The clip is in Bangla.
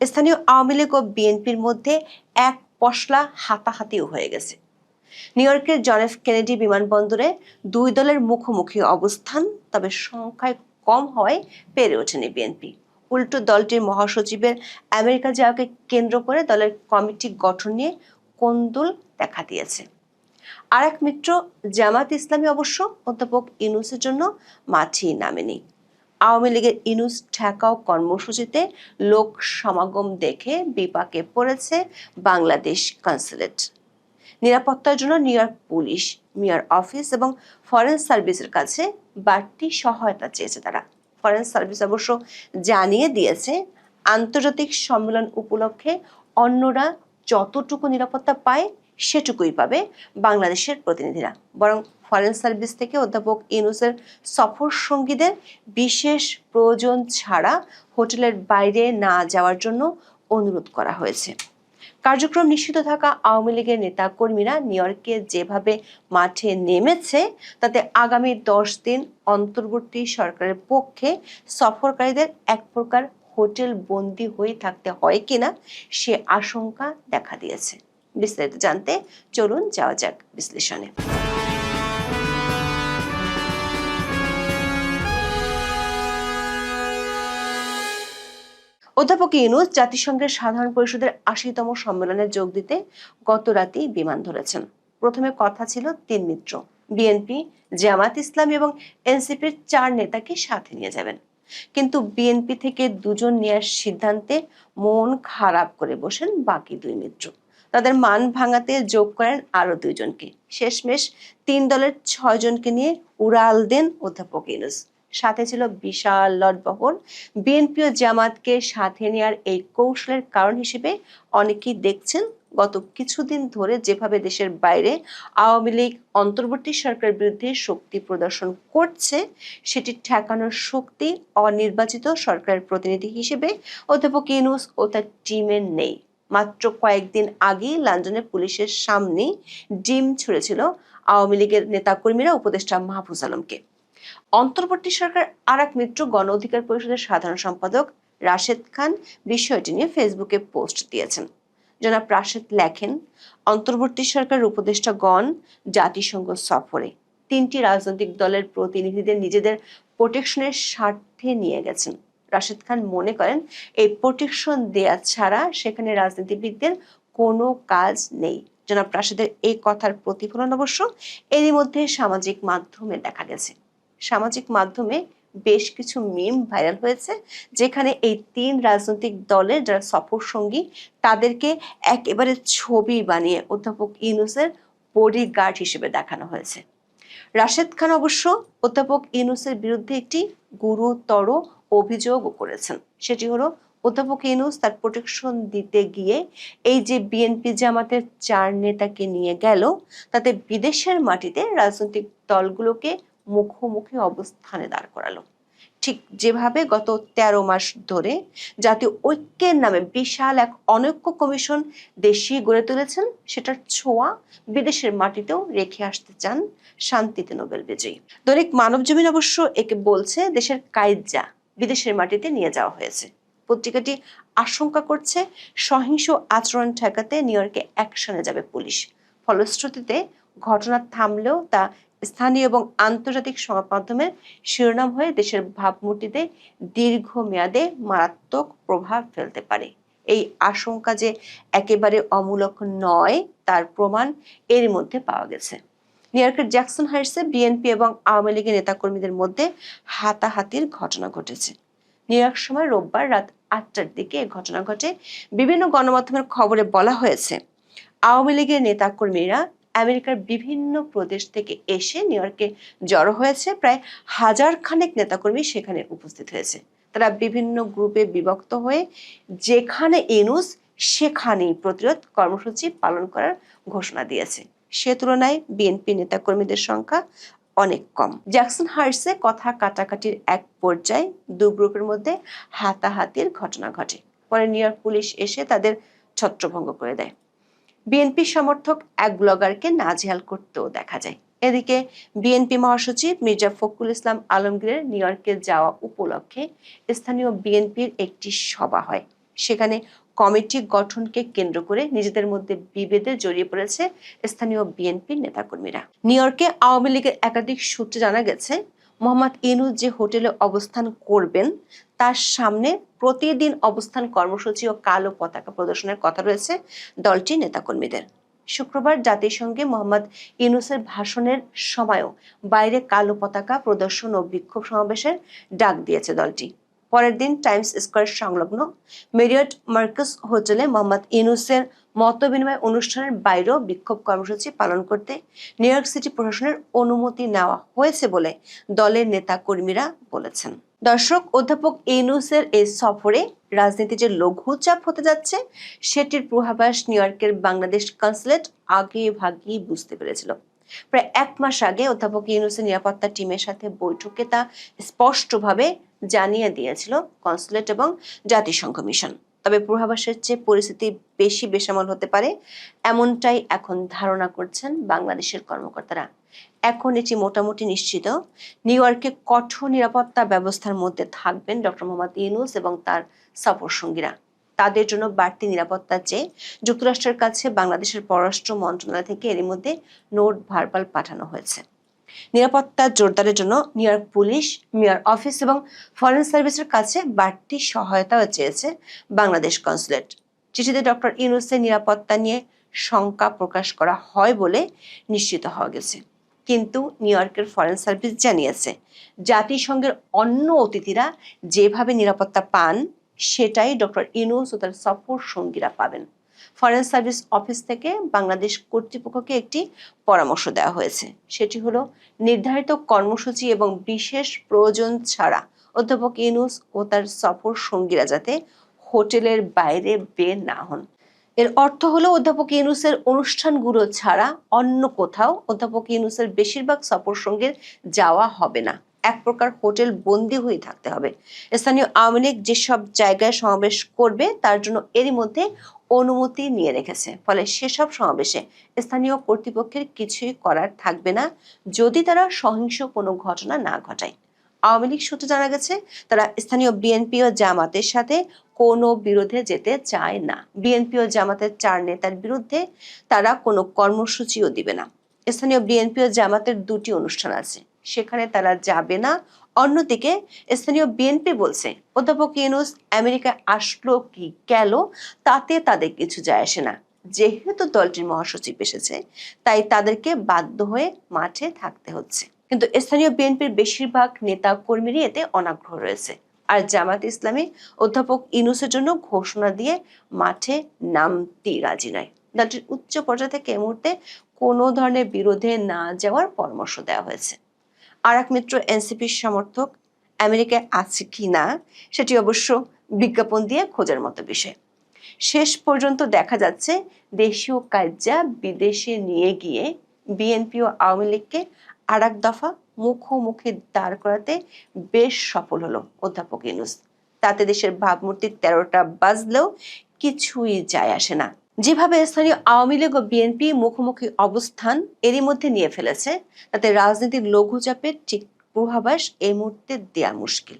স্থানীয় আওয়ামী লীগ ও বিএনপির মধ্যে এক পশলা হাতাহাতিও হয়ে গেছে। নিউ ইয়র্কের জন এফ কেনেডি বিমানবন্দরে দুই দলের মুখোমুখি অবস্থান, তবে সংখ্যায় কম হওয়ায় পেরে ওঠেনি বিএনপি। উল্টো দলটির মহাসচিবের আমেরিকা যাওয়াকে কেন্দ্র করে দলের কমিটি গঠন নিয়ে কোন্দল দেখা দিয়েছে। আর এক মিত্র জামাত ইসলামী অবশ্য অধ্যাপক ইনুসের জন্য মাঠেই নামেনি। আওয়ামী লীগের ইনুস ঠেকাও কর্মসূচিতে লোক সমাগম দেখে বিপাকে পড়েছে বাংলাদেশ কনসুলেট নিরাপত্তার জন্য New York police mayor office এবং ফরেন সার্ভিসের কাছে বাড়তি সহায়তা চেয়েছে তারা। ফরেন সার্ভিস অবশ্য জানিয়ে দিয়েছে, আন্তর্জাতিক সম্মেলন উপলক্ষে অন্যরা যতটুকু নিরাপত্তা পায়, সেটুকুই পাবে বাংলাদেশের প্রতিনিধিরা। বরং ফরেন সার্ভিস থেকে অধ্যাপক ইউনুসের সফর সঙ্গীদের বিশেষ প্রয়োজন ছাড়া হোটেলের বাইরে না যাওয়ার জন্য অনুরোধ করা হয়েছে। কার্যক্রম নিষিদ্ধ থাকা আওয়ামী লীগের নেতা কর্মীরা নিউ ইয়র্কে যেভাবে মাঠে নেমেছে, তাতে আগামী দশ দিন অন্তর্বর্তী সরকারের পক্ষে সফরকারীদের এক প্রকার হোটেল বন্দি হয়ে থাকতে হয় কিনা সে আশঙ্কা দেখা দিয়েছে। বিস্তারিত জানতে চলুন যাওয়া যাক বিশ্লেষণে। অধ্যাপক ইউনুস জাতিসংঘের সাধারণ পরিষদের আশিতম সম্মেলনে যোগ দিতে গত রাতেই বিমান ধরেছেন। প্রথমে কথা ছিল তিন মিত্র। বিএনপি, জামাত ইসলাম এবং এনসিপির চার নেতাকে সাথে নিয়ে যাবেন। কিন্তু বিএনপি থেকে দুজন নেয়ার সিদ্ধান্তে মন খারাপ করে বসেন বাকি দুই মিত্র। তাদের মান ভাঙাতে যোগ করেন আরও দুইজনকে। শেষমেশ তিন দলের ছয়জনকে নিয়ে উড়াল দেন অধ্যাপক ইউনুস। সাথে ছিল বিশাল লটবহর বিএনপি ও জামাতকে সাথে নেওয়ার এই কৌশলের কারণ হিসেবে অনেকেই দেখছেন, গত কিছুদিন ধরে যেভাবে দেশের বাইরে আওয়ামী লীগ অন্তর্বর্তী সরকারের বিরুদ্ধে শক্তি প্রদর্শন করছে, সেটি ঠেকানোর শক্তি অনির্বাচিত সরকারের প্রতিনিধি হিসেবে অধ্যাপক ইউনুস ও তার টিমের নেই। মাত্র কয়েকদিন আগেই লন্ডনের পুলিশের সামনে ডিম ছুড়েছিল আওয়ামী লীগের নেতাকর্মীরা, উপদেষ্টা মাহফুজ আলমকে। অন্তর্বর্তী সরকার আর এক মিত্র গণ অধিকার পরিষদের সাধারণ সম্পাদক রাশেদ খান বিষয়টি নিয়ে ফেসবুকে পোস্ট দিয়েছেন। জনাব রাশেদ লেখেন, অন্তর্বর্তী সরকার উপদেষ্টা গণ জাতিসংঘ সফরে তিনটি রাজনৈতিক দলের প্রতিনিধিদের নিজেদের প্রোটেকশনের স্বার্থে নিয়ে গেছেন। রাশেদ খান মনে করেন, এই প্রোটেকশন দেয়া ছাড়া সেখানে রাজনীতিবিদদের কোনো কাজ নেই। জনাব রাশেদের এই কথার প্রতিফলন অবশ্য এরই মধ্যে সামাজিক মাধ্যমে দেখা গেছে। সামাজিক মাধ্যমে বেশ কিছু মিম ভাইরাল হয়েছে, যেখানে এই তিন রাজনৈতিক দলের যারা সফর সঙ্গী, তাদেরকে একেবারে ছবি বানিয়ে অধ্যাপক ইউনুসের বডি গার্ড হিসেবে দেখানো হয়েছে। রাশেদ খান অবশ্য অধ্যাপক ইউনুসের বিরুদ্ধে একটি গুরুতর অভিযোগও করেছেন। সেটি হলো, অধ্যাপক ইউনুস তার প্রোটেকশন দিতে গিয়ে এই যে বিএনপি জামাতের চার নেতাকে নিয়ে গেল, তাতে বিদেশের মাটিতে রাজনৈতিক দলগুলোকে মুখোমুখি অবস্থানে দাঁড় করালো। ঠিক যেভাবে গত ১৩ মাস ধরে জাতীয় ঐক্যের নামে বিশাল এক অনৈক্য কমিশন দেশে গড়ে তুলেছেন, সেটার ছোঁয়া বিদেশের মাটিতেও রেখে আসতে চান শান্তিতে নোবেল বিজয়ী। দৈনিক মানব জমিন অবশ্য একে বলছে, দেশের কাইজা বিদেশের মাটিতে নিয়ে যাওয়া হয়েছে। পত্রিকাটি আশঙ্কা করছে, সহিংস আচরণ ঠেকাতে নিউ ইয়র্কে অ্যাকশনে যাবে পুলিশ। ফলশ্রুতিতে ঘটনা থামলেও তা স্থানীয় এবং আন্তর্জাতিক সংবাদ মাধ্যমের শিরোনাম হয়ে দেশের ভাবমূর্তিতে দীর্ঘমেয়াদে মারাত্মক প্রভাব ফেলতে পারে। এই আশঙ্কা যে একেবারে অমূলক নয়, তার প্রমাণ এর মধ্যে পাওয়া গেছে। নিউ ইয়র্কের জ্যাকসন হাইটসে বিএনপি এবং আওয়ামী লীগের নেতাকর্মীদের মধ্যে হাতাহাতির ঘটনা ঘটেছে। নিউ ইয়র্ক সময় রোববার রাত আটটার দিকে ঘটনা ঘটে। বিভিন্ন গণমাধ্যমের খবরে বলা হয়েছে, আওয়ামী লীগের নেতাকর্মীরা আমেরিকার বিভিন্ন প্রদেশ থেকে এসে নিউ ইয়র্কে জড়ো হয়েছে। প্রায় হাজার খানেক নেতাকর্মী সেখানে উপস্থিত হয়েছে। তারা বিভিন্ন গ্রুপে বিভক্ত হয়ে যেখানে ইনুস সেখানেই প্রতিরোধ কর্মসূচি পালন করার ঘোষণা দিয়েছে। সে তুলনায় বিএনপি নেতাকর্মীদের সংখ্যা অনেক কম। জ্যাকসন হার্সে কথা কাটাকাটির এক পর্যায়ে দু গ্রুপের মধ্যে হাতাহাতির ঘটনা ঘটে। পরে নিউ ইয়র্ক পুলিশ এসে তাদের ছত্রভঙ্গ করে দেয়। বিএনপি সমর্থক এক ব্লগারকে নাজেহাল করতেও দেখা যায়। এদিকে বিএনপি মহাসচিব মির্জা ফখরুল ইসলাম আলমগীরের নিউ ইয়র্কে যাওয়া উপলক্ষে স্থানীয় বিএনপির একটি সভা হয়। সেখানে কমিটি গঠনকে কেন্দ্র করে নিজেদের মধ্যে বিভেদে জড়িয়ে পড়েছে স্থানীয় বিএনপি নেতাকর্মীরা। নিউ ইয়র্কে আওয়ামী লীগের একাধিক সূত্রে জানা গেছে মোহাম্মদ ইনুজ যে হোটেলে অবস্থান করবেন, তার সামনে প্রতিদিন অবস্থান কর্মসূচি ও কালো পতাকা প্রদর্শনের কথা রয়েছে দলটি নেতাকর্মীদের। শুক্রবার জাতিসংঘে মোহাম্মদ ইউনুসের ভাষণের সময়ও বাইরে কালো পতাকা প্রদর্শন ও বিক্ষোভ সমাবেশের ডাক দিয়েছে দলটি। পরের দিন টাইমস স্কোয়ার সংলগ্ন মেরিয়ট মার্কাস হোটেলে মোহাম্মদ ইউনুসের মত বিনিময় অনুষ্ঠানের বাইরেও বিক্ষোভ কর্মসূচি পালন করতে নিউ ইয়র্ক সিটি প্রশাসনের অনুমতি নেওয়া হয়েছে বলে দলের নেতা কর্মীরা বলেছেন। দর্শক, অধ্যাপক ইউনুসের এই সফরে রাজনীতি যে লঘু চাপ হতে যাচ্ছে, সেটির পূর্বাভাস নিউ ইয়র্কের বাংলাদেশ কনসুলেট আগে ভাগেই বুঝতে পেরেছিল। প্রায় এক মাস আগে অধ্যাপক ইউনুসের নিরাপত্তা টিমের সাথে বৈঠকে তা স্পষ্টভাবে জানিয়ে দিয়েছিল কনসুলেট এবং জাতিসংঘ মিশন। তবে পূর্বাভাসের চেয়ে পরিস্থিতি বেশি বেসামাল হতে পারে, এমনটাই এখন ধারণা করছেন বাংলাদেশের কর্মকর্তারা। এখন এটি মোটামুটি নিশ্চিত। নিউ ইয়র্কে কঠোর নিরাপত্তা ব্যবস্থার মধ্যে থাকবেন ডক্টর মোহাম্মদ ইউনুস এবং তার সফর সঙ্গীরা। তাদের জন্য বাড়তি নিরাপত্তা চেয়ে যুক্তরাষ্ট্রের কাছে বাংলাদেশের পররাষ্ট্র মন্ত্রণালয় থেকে এরই মধ্যে নোট ভার্বাল পাঠানো হয়েছে। নিরাপত্তা জোরদারের জন্য New York police mayor office এবং ফরেন সার্ভিসের কাছে বাড়তি সহায়তাও চেয়েছে বাংলাদেশ কনসুলেট চিঠিতে ডক্টর ইউনুসের নিরাপত্তা নিয়ে শঙ্কা প্রকাশ করা হয় বলে নিশ্চিত হওয়া গেছে। কিন্তু নিউ ইয়র্কের ফরেন সার্ভিস জানিয়েছে, জাতিসংঘের অন্য অতিথিরা যেভাবে নিরাপত্তা পান, সেটাই ডক্টর ইউনুস ও তার সফর সঙ্গীরা পাবেন। ফরেন সার্ভিস অফিস থেকে বাংলাদেশ কর্তৃপক্ষকে একটি পরামর্শ দেওয়া হয়েছে। সেটি হলো, নির্ধারিত কর্মসূচি এবং বিশেষ প্রয়োজন ছাড়া অধ্যাপক ইউনুস ও তার সফর সঙ্গীরা যাতে হোটেলের বাইরে বের না হন। এর অর্থ হলো, অধ্যাপক ইউনুসের অনুষ্ঠানগুলো ছাড়া অন্য কোথাও অধ্যাপক ইউনুসের বেশিরভাগ সফর সঙ্গীর যাওয়া হবে না। এক প্রকার হোটেল বন্দি হয়ে থাকতে হবে। স্থানীয় আওয়ামী লীগ যেসব জায়গায় সমাবেশ করবে, তার জন্য এরই মধ্যে অনুমতি নিয়ে রেখেছে। ফলে সেসব সমাবেশে স্থানীয় কর্তৃপক্ষের কিছুই করার থাকবে না, যদি তারা সহিংস কোনো ঘটনা না ঘটায়। আওয়ামী লীগ সূত্রে জানা গেছে, তারা স্থানীয় বিএনপি ও জামাতের সাথে কোনো বিরোধে যেতে চায় না। বিএনপি ও জামাতের চার নেতার বিরুদ্ধে তারা কোনো কর্মসূচিও দিবে না। স্থানীয় বিএনপি ও জামাতের দুটি অনুষ্ঠান আছে। সেখানে তারা যাবে না। অন্যদিকে স্থানীয় বিএনপি বলছে, অধ্যাপক ইউনুস আমেরিকায় আসলো কি গেল তাতে তাদের কিছু যায় আসে না। যেহেতু দলটির মহাসচিব এসেছে, তাই তাদেরকে বাধ্য হয়ে মাঠে থাকতে হচ্ছে। কিন্তু স্থানীয় বিএনপির বেশিরভাগ নেতা কর্মীরই এতে অনাগ্রহ রয়েছে। আর জামাত ইসলামী অধ্যাপক ইনুসের জন্য ঘোষণা দিয়ে মাঠে নামতেই রাজি নয়। দলটির উচ্চ পর্যায় থেকে এই মুহূর্তে কোনো ধরনের বিরোধে না যাওয়ার পরামর্শ দেওয়া হয়েছে। আর এক মিত্র এনসিপির সমর্থক, আমেরিকায় আছে কি না, সেটি অবশ্য বিজ্ঞাপন দিয়ে খোঁজার মতো বিষয়। শেষ পর্যন্ত দেখা যাচ্ছে দেশীয় কার্যা বিদেশে নিয়ে গিয়ে বিএনপি ও আওয়ামী লীগকে আর এক দফা মুখোমুখি দাঁড় করাতে বেশ সফল হলো অধ্যাপক ইনুস তাতে দেশের ভাবমূর্তির তেরোটা বাজলেও কিছুই যায় আসে না। যেভাবে স্থানীয় আওয়ামী লীগ ও বিএনপি মুখোমুখি অবস্থান এরই মধ্যে নিয়ে ফেলেছে, তাতে রাজনীতির লঘুচাপের ঠিক পূর্বাভাস এই মুহূর্তে দেয়া মুশকিল।